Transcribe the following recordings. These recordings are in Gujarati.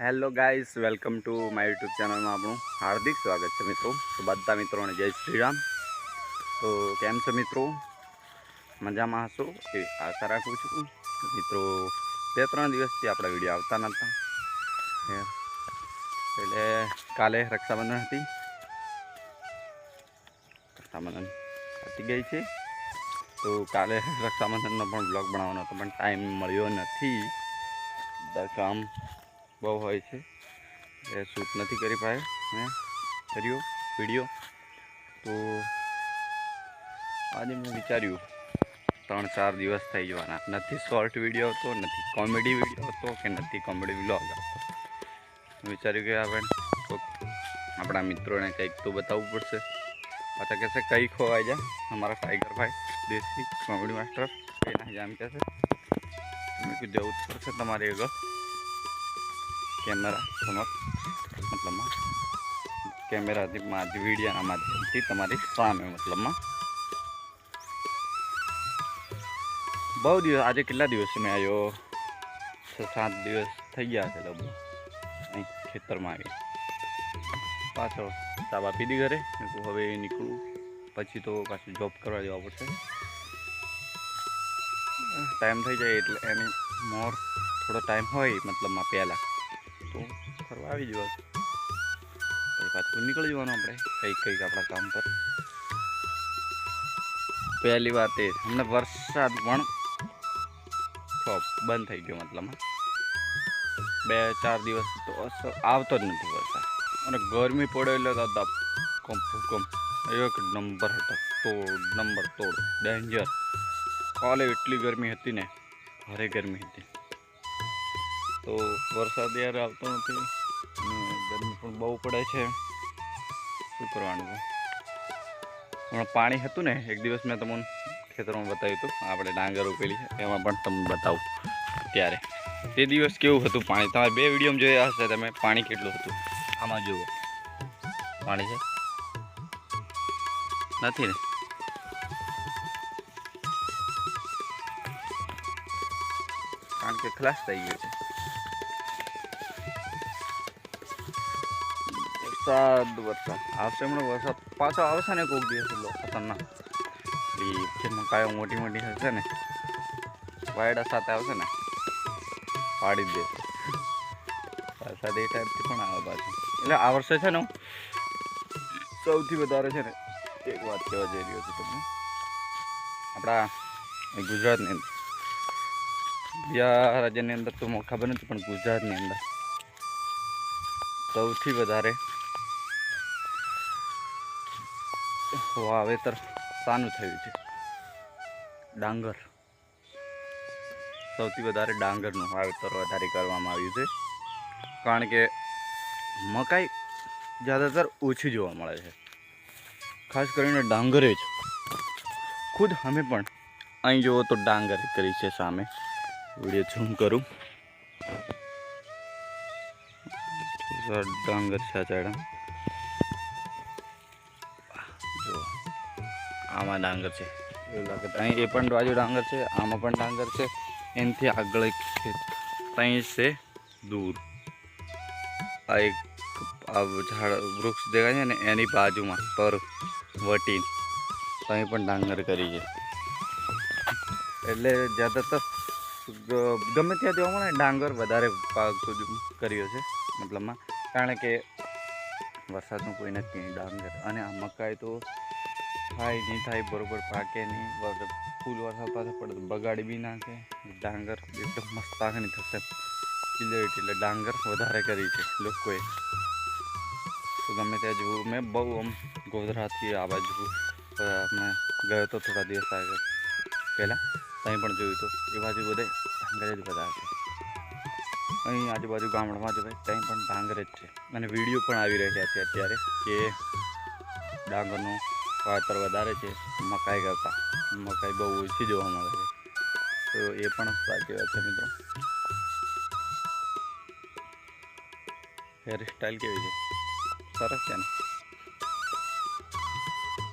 Hello guys welcome to my YouTube ચેનલમાં આપણું હાર્દિક સ્વાગત છે, મિત્રો. તો બધા મિત્રોને જય શ્રી રામ. તો કેમ છો, મિત્રો? મજામાં હશો? એ આશા રાખું છું. મિત્રો બે ત્રણ દિવસથી આપણા વીડિયો આવતા નહોતા. એટલે કાલે રક્ષાબંધન હતી. રક્ષાબંધન હતી ગઈ છે. તો કાલે રક્ષાબંધનનો પણ બ્લોગ બનાવવાનો હતો, પણ ટાઈમ મળ્યો નથી. બધા કામ બહુ હોય છે. એ શૂટ નથી કરી પાયો. મેં કર્યો વીડિયો તો આજે મેં વિચાર્યું, ત્રણ ચાર દિવસ થઈ જવાના. નથી શોર્ટ વીડિયો હતો નથી કોમેડી વીડિયો હતો કે નથી કોમેડી વ્લોગ હતો વિચાર્યું કે આપણે આપણા મિત્રોને કંઈક તો બતાવવું પડશે. પાછા કહેશે, કઈ ખોવાઈ જા અમારા ટાઈગર ભાઈ, દેશી કોમેડી માસ્ટર એના જામ કહેશે. મેં કીધું જવું જ પડશે તમારે આગળ. કેમેરા સમક્ષ, મતલબમાં કેમેરાથી વિડીયોના માધ્યમથી તમારી સામે, મતલબમાં. બહુ દિવસ આજે કેટલા દિવસ મેં આવ્યો છ, સાત દિવસ થઈ ગયા છે લગભગ. અહીં ખેતરમાં આવી પાછળ ચાબા પીધી ઘરે. મેં કીધું હવે નીકળું. પછી તો પાછું જોબ કરવા જવા પડશે. ટાઈમ થઈ જાય એટલે એની મોર થોડો ટાઈમ હોય, મતલબમાં પહેલાં. તો ફરવા આવી જવા પછી પાછું નીકળી જવાનું આપણે. કંઈક કંઈક આપણા કામ પર. પહેલી વાત એ અમને વરસાદ પણ બંધ થઈ ગયો મતલબમાં બે ચાર દિવસ તો આવતો જ નથી વરસાદ. અને ગરમી પડે એટલે તો દપ કંપ ભૂકંપ એક નંબર હતો, તોડ, નંબર તોડ ડેન્જર કાલે એટલી ગરમી હતી ને, ભારે ગરમી હતી. તો વરસાદ યાર આવતો નથી ગરમી પણ બહુ પડે છે. શું કરવાનું હમણાં પાણી હતું ને, એક દિવસ મેં તમને ખેતરમાં બતાવ્યું હતું. આપણે ડાંગર ઉકેલી એમાં પણ તમને બતાવું ત્યારે તે દિવસ કેવું હતું પાણી? તમારે બે વિડીયોમાં જોયા હશે, તમે પાણી કેટલું હતું? આમાં જુઓ. પાણી છે? નથી ને? કારણ કે ખલાસ થઈ ગયું છે. વરસાદ વરસાદ. આવશે હમણાં વરસાદ. પાછો આવશે ને કોઈક દિવસ એટલો ખતરનાક. એ પિક્ચરમાં કાંઈ મોટી મોટી હશે ને, વાયડા સાથે આવશે ને, પાડી જ દેશે. વરસાદ એ ટાઈપથી પણ આવે પાછું. એટલે આ વર્ષે છે ને સૌથી વધારે છે ને એક વાત કહેવા જઈ રહ્યો છું તમને. આપણા ગુજરાતની અંદર. બીજા રાજ્યની અંદર તો ખબર નથી, પણ ગુજરાતની અંદર સૌથી વધારે વાવેતર સાનું થયું છે. ડાંગર. સૌથી વધારે ડાંગરનું વાવેતર વધારે કરવામાં આવ્યું છે. કારણ કે મકાઈ જ્યાદાતર ઓછી જોવા મળે છે. ખાસ કરીને ડાંગરે જ. ખુદ અમે પણ અહીં જુઓ તો ડાંગર કરી છે સામે. વીડિયો ઝૂમ કરું. ડાંગર છે આમાં ડાંગર છે. એવું લાગે અહીં એ પણ બાજુ ડાંગર છે, આમાં પણ ડાંગર છે. એનાથી આગળ એક ત્યાં છે દૂર. આ એક આ ઝાડ વૃક્ષ દેખાય છે ને, એની બાજુમાં પર વટીન. ત્યાં પણ ડાંગર કરી છે. એટલે જ્યાદાતર ગમે ત્યાં જોવા મળે ડાંગર વધારે પાક કર્યો છે, મતલબમાં. કારણ કે વરસાદનું કોઈ નહીં ડાંગર. અને આ મકાઈ તો થાય, નહીં થાય, બરોબર પાકે નહીં. ફૂલ વરસાદ પાસે પડે તો બગાડી બી નાખે. ડાંગર એકદમ મસ્ત પાકણી થશે ક્લિયરિટી એટલે ડાંગર વધારે કરી છે લોકોએ. તો ગમે ત્યાં જોવું. મેં બહુ આમ ગોધરાથી આ બાજુ મેં ગયો હતો થોડા દિવસ આગળ. પહેલાં ત્યાં પણ જોયું હતું. એ બાજુ બધે ડાંગર જ બધા છે. અહીં આજુબાજુ ગામડામાં જ ભાઈ ત્યાં પણ ડાંગર જ છે. અને વીડિયો પણ આવી રહ્યા છે અત્યારે કે ડાંગરનું વાવેતર વધારે છે, મકાઈ કરતાં. મકાઈ બહુ ઓછી જોવા મળે છે. તો એ પણ સાચી વાત છે મિત્રો. હેરસ્ટાઈલ કેવી છે? સરસ છે ને?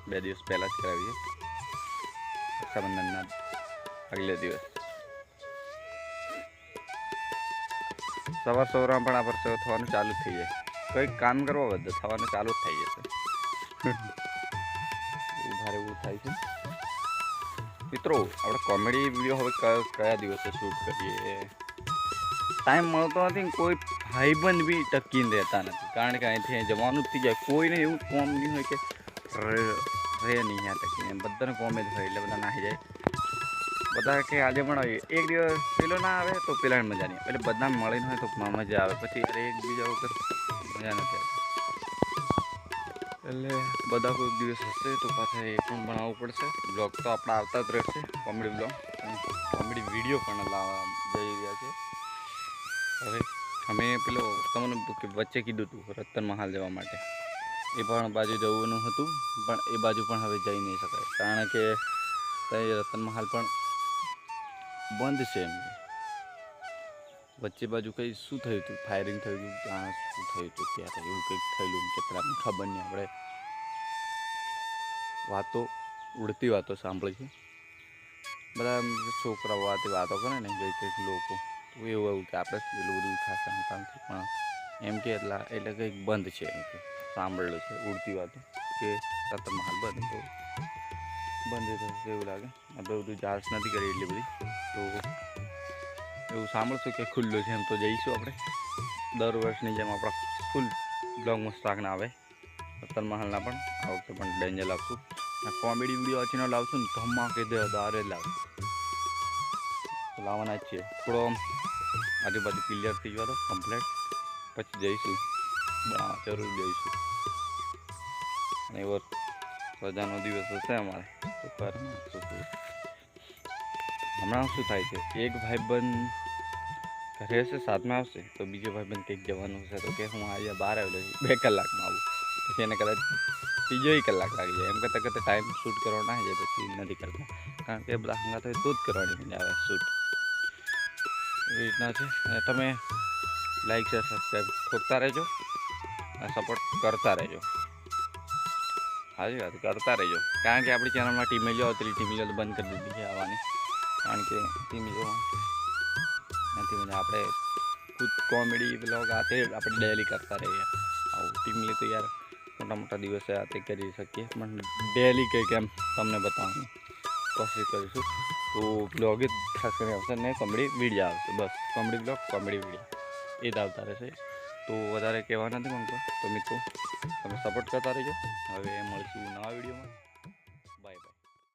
બે દિવસ પહેલાં જ કરાવી છે. રક્ષાબંધનના આગલે દિવસ. સવાર સવારમાં પણ આ પરસેવો થવાનું ચાલુ થઈ જાય. કંઈક કામ કરવા બધું થવાનું ચાલુ જ થઈ જશે. એવું ભારે એવું થાય છે મિત્રો આપણે કોમેડી વીડિયો હવે કયા કયા દિવસે શૂટ કરીએ ટાઈમ મળતો નથી ને કોઈ ભાઈબંધ બી ટકીને રહેતા નથી કારણ કે અહીંથી અહીં જવાનું જ થઈ જાય કોઈને એવું કોમ નહીં હોય કે રહે રહે નહીં ત્યાં ટકીને બધાને કોમ જ હોય એટલે બધા નાહી જાય બધા કે આજે પણ આવીએ એક દિવસ પેલો ના આવે તો પેલા મજા નહીં આવે. એટલે બધા મળીને હોય તો મ- મજા આવે પછી અરે એકબીજા વગર મજા નથી આવતી એટલે બધા કોઈ દિવસ હશે તો પાછા એ પણ બનાવવું પડશે. બ્લોગ તો આપણા આવતા જ રહેશે, કોમેડી બ્લોગ કોમેડી વીડિયો પણ લાવવા જઈ રહ્યા છે. હવે અમે પેલો તમને વચ્ચે કીધું હતું રતન મહાલ જવા માટે. એ પણ બાજુ જવાનું હતું, પણ એ બાજુ પણ હવે જઈ નહીં શકાય. કારણ કે ત્યાં રતન મહાલ પણ બંધ છે એમ. વચ્ચે બાજુ કંઈ શું થયું હતું? ફાયરિંગ થયું હતું ત્યાં શું થયું હતું ત્યારે એવું કંઈક થયેલું કે આપણને ખબર નહીં આપણે વાતો, ઉડતી વાતો સાંભળી છે. બધા એમ છોકરાઓ વાતે વાતો કરે ને કંઈક કંઈક લોકો. તો એવું એવું કે આપણે પેલું બધું ખાસ જાણતા નથી પણ એમ કે એટલા, એટલે કંઈક બંધ છે એમ કે સાંભળેલું છે, ઉડતી વાતો. કે રતન મહાલ બંધ તો બંધ થશે એવું લાગે. આપણે બધું જાંચ નથી કરી એટલી બધી. તો એવું સાંભળશું કે ખુલ્લું છે એમ તો જઈશું આપણે. દર વર્ષની જેમ આપણા ફૂલ બ્લોગ મસ્તાકના આવે. રતન મહાલના પણ. આ વખતે પણ ડેન્જર લાવશું કોમેડી વીડિયો વાંચીને લાવશું ને ધમાકે દારે લાવશું. લાવવાના જ છીએ. થોડો આમ આજુબાજુ ક્લિયર થઈ ગયો હતો કમ્પ્લેટ પછી જઈશું. હા જરૂર જઈશું. અને એવો રજાનો દિવસ હશે અમારે. હમણાં શું થાય છે એક ભાઈબંધ ઘરે હશે સાતમાં આવશે તો બીજો ભાઈબંધ કંઈક જવાનું હશે તો કે હું આજે બહાર આવેલો છું બે કલાકમાં આવું પછી એને કદાચ ત્રીજો કલાક લાગી જાય એમ કરતાં કરતાં ટાઈમ શૂટ કરવાનો ના જાય પછી નથી કરતા કારણ કે બધા હંગાત હોય તો જ કરવાની મજા આવે શૂટ એવી રીતના છે અને તમે લાઈક શેર સબસ્ક્રાઈબ ઠોકતા રહેજો અને સપોર્ટ કરતા રહેજો હાજી વાત કરતા રહેજો કારણ કે આપણી ચેનલમાં ટીમે જો આવતી ટીમે જો બંધ કરી દીધી છે આવવાની કારણ કે ટીમે જો નથી મને આપણે ખુદ કોમેડી બ્લોગ આતે આપણે ડેલી કરતા રહીએ. આવું ટીમલી તો યાર. મોટા મોટા દિવસે આતે કરી શકીએ. પણ ડેલી કંઈક એમ તમને બતાવવાની કોશિશ કરીશું. તો બ્લોગ જ ખાસ કરીને આવશે ને કોમેડી વીડિયો આવશે. બસ કોમેડી બ્લોગ કોમેડી વીડિયો એ જ આવતા રહેશે. તો વધારે કહેવા નથી માંગતો. તો મિત્રો, તમે સપોર્ટ કરતા રહેજો. હવે મળીશું નવા વિડીયોમાં